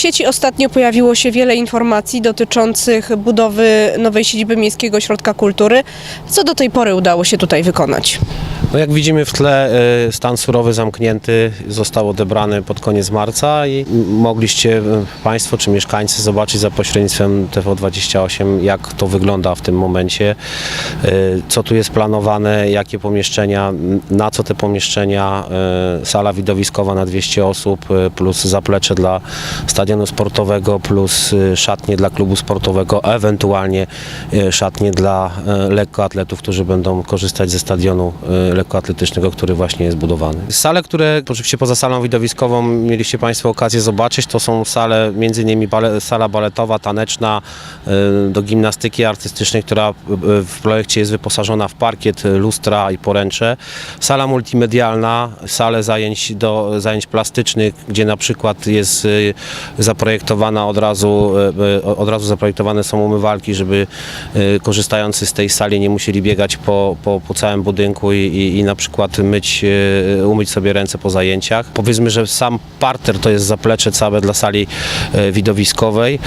sieci ostatnio pojawiło się wiele informacji dotyczących budowy nowej siedziby Miejskiego Ośrodka Kultury. Co do tej pory udało się tutaj wykonać? No jak widzimy w tle y, stan surowy zamknięty został odebrany pod koniec marca i mogliście y, Państwo czy mieszkańcy zobaczyć za pośrednictwem TV28 jak to wygląda w tym momencie, y, co tu jest planowane, jakie pomieszczenia, na co te pomieszczenia, sala widowiskowa na 200 osób plus zaplecze dla stadionu sportowego plus szatnie dla klubu sportowego, ewentualnie szatnie dla lekkoatletów, którzy będą korzystać ze stadionu y, lekkoatletycznego, który właśnie jest budowany. Sale, które oczywiście poza salą widowiskową mieliście Państwo okazję zobaczyć, to są sale, między innymi bale, sala baletowa, taneczna, y, do gimnastyki artystycznej, która y, w projekcie jest wyposażona w parkiet, y, lustra i poręcze. Sala multimedialna, sale zajęć do zajęć plastycznych, gdzie na przykład jest y, zaprojektowana od razu, y, y, od razu zaprojektowane są umywalki, żeby y, korzystający z tej sali nie musieli biegać po, po, po całym budynku i, i, i na przykład myć, y, umyć sobie ręce po zajęciach. Powiedzmy, że sam parter to jest zaplecze całe dla sali y, widowiskowej,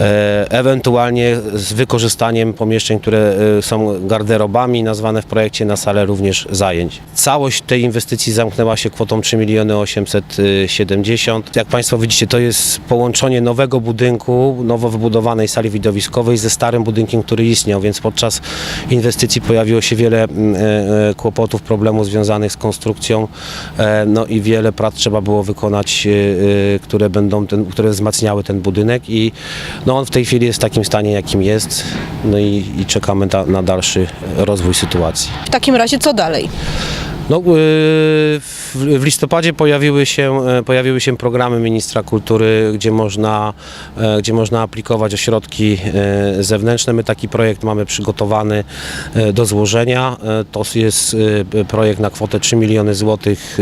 e, ewentualnie z wykorzystaniem pomieszczeń, które są garderobami, nazwane w projekcie na salę również zajęć. Całość tej inwestycji zamknęła się kwotą 3 miliony 870. Jak Państwo widzicie, to jest połączenie nowego budynku, nowo wybudowanej sali widowiskowej ze starym budynkiem, który istniał, więc podczas inwestycji pojawiło się wiele mm, e, e, kłopotów, problemów związanych z konstrukcją, e, no i wiele prac trzeba było wykonać, e, e, które będą, ten, które wzmacniały ten budynek i no on w tej chwili jest w takim stanie, jakim jest, no i, i czekamy na, na dalszy rozwój sytuacji. W takim razie co dalej? No, yy, w listopadzie pojawiły się, e, pojawiły się programy ministra kultury, gdzie można, e, gdzie można aplikować o środki e, zewnętrzne. My taki projekt mamy przygotowany do złożenia. To jest projekt na kwotę 3 miliony złotych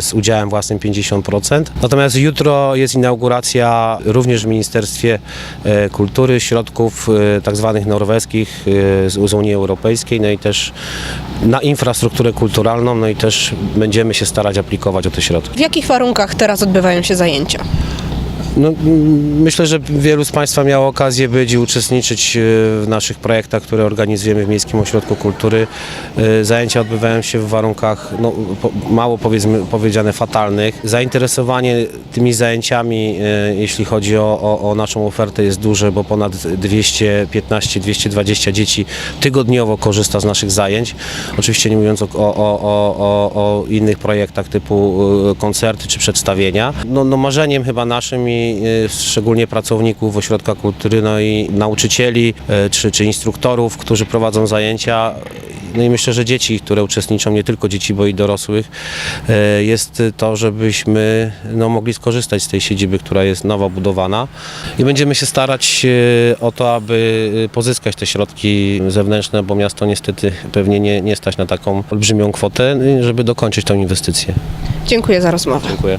z udziałem własnym 50%. Natomiast jutro jest inauguracja również w Ministerstwie Kultury środków tak zwanych norweskich z Unii Europejskiej, no i też na infrastrukturę kulturalną, no i też będziemy się starać aplikować o te środki. W jakich warunkach teraz odbywają się zajęcia? No, mm, myślę, że wielu z Państwa miało okazję być i uczestniczyć e, w naszych projektach, które organizujemy w Miejskim Ośrodku Kultury. E, Zajęcia odbywają się w warunkach, no, mało powiedzmy, powiedziane, fatalnych. Zainteresowanie tymi zajęciami, e, jeśli chodzi o, o, o naszą ofertę, jest duże, bo ponad 215-220 dzieci tygodniowo korzysta z naszych zajęć. Oczywiście nie mówiąc o, o, o, o, o innych projektach typu koncerty czy przedstawienia. No, no marzeniem chyba naszym i e, szczególnie pracowników Ośrodka Kultury, no i nauczycieli e, czy, czy instruktorów, którzy prowadzą zajęcia, no i myślę, że dzieci, które uczestniczą, nie tylko dzieci, bo i dorosłych, e, jest to, żebyśmy no, mogli skorzystać z tej siedziby, która jest nowo budowana i będziemy się starać o to, aby pozyskać te środki zewnętrzne, bo miasto niestety pewnie nie, nie stać na taką olbrzymią kwotę, żeby dokończyć tą inwestycję. Dziękuję za rozmowę. Dziękuję.